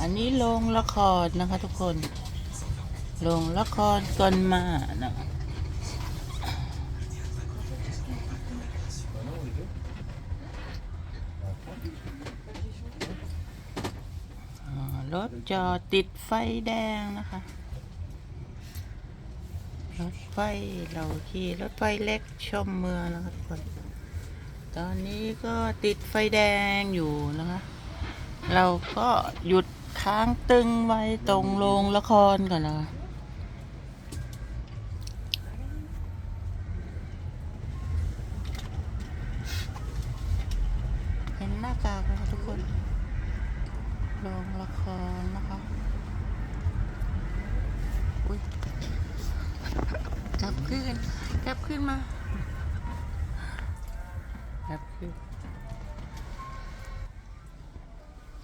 อันนี้โรงละครนะคะทุกคนโรงละครก่อนมานะรถจอดติดไฟแดงนะคะ รถไฟเราขี่รถไฟเล็กชมเมืองนะคะทุกคน ตอนนี้ก็ติดไฟแดงอยู่นะคะ เราก็หยุด ค้างตึงไว้ตรงโรงละครก่อนนะเห็นหน้ากากนะคะทุกคนโรงละครนะคะอุ้ยกลับขึ้นกลับขึ้นมากลั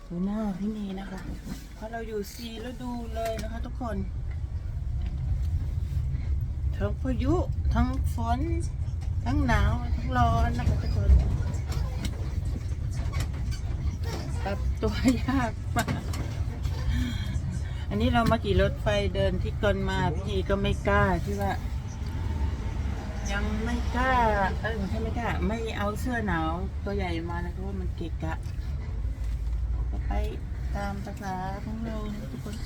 ดูหน้าพี่นีนะคะ เพราะเราอยู่สีฤดูเลยนะคะทุกคน ทั้งพายุ ทั้งฝน ทั้งหนาว ทั้งร้อนนะคะทุกคนปรับตัวยากมาก อันนี้เรามาขี่รถไฟเดินที่กอนมาพี่ก็ไม่กล้าที่ว่า ยังไม่กล้า เออไม่ใช่ไม่กล้า ไม่เอาเสื้อหนาวตัวใหญ่มานะเพราะว่ามันเกะกะ ตามภาษาของเราทุกคน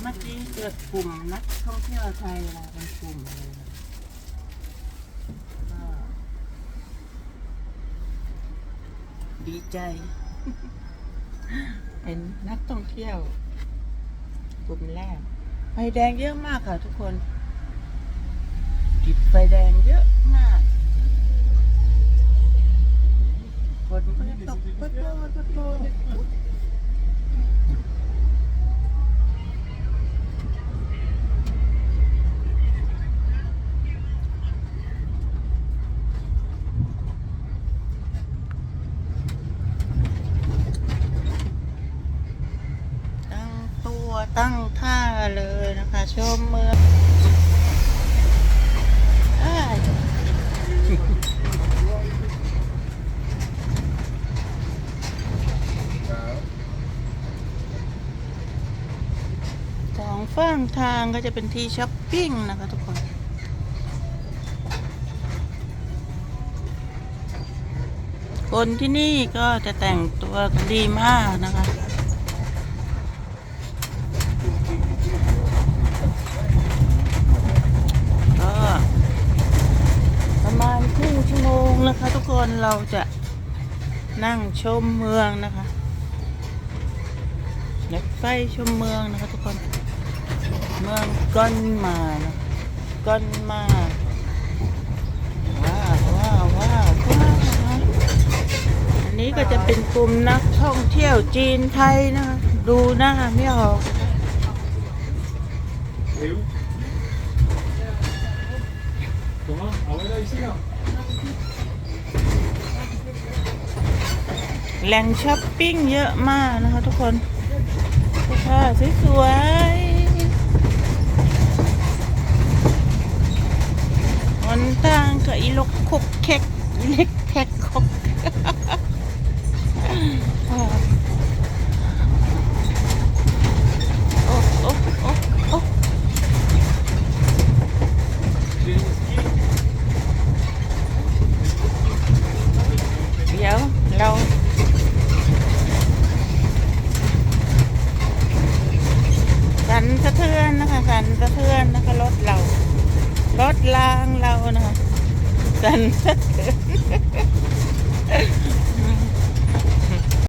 เมื่อกี้เกิดกลุ่มนักท่องเที่ยวไทยนะเป็นกลุ่มเลยก็ดีใจ เป็นนักท่องเที่ยว กลุ่มแรกไฟแดงเยอะมากค่ะทุกคนติดไฟแดงเยอะมาก ฝนก็จะตกปั๊บปั๊บปั๊บปั๊บตั้งตัวตั้งท่าเลยนะคะชมเมืองอ้าย สองฝั่งทางก็จะเป็นที่ช้อปปิ้งนะคะทุกคนคนที่นี่ก็จะแต่งตัวกันดีมากนะคะ ก็ประมาณครึ่งชั่วโมงนะคะ ทุกคนเราจะนั่งชมเมืองนะคะรถไฟชมเมืองนะคะทุกคน เมืองก้อนมาก้อนมาว้าวว้าวว้าวว้าวอันนี้ก็จะเป็นกลุ่มนักท่องเที่ยวจีนไทยนะคะดูหน้าไม่ออกแหล่งช้อปปิ้งเยอะมากนะคะทุกคนสื้อผ้าสวยๆหนทางก็อี ลกคุกเค็กเล็กแทกคุกโอ้โอ้โอ้โอ้เดี๋ยวเราสั่นสะเทือนนะคะสั่นสะเทือนนะคะรถเรารถรางเรานะคะ sen.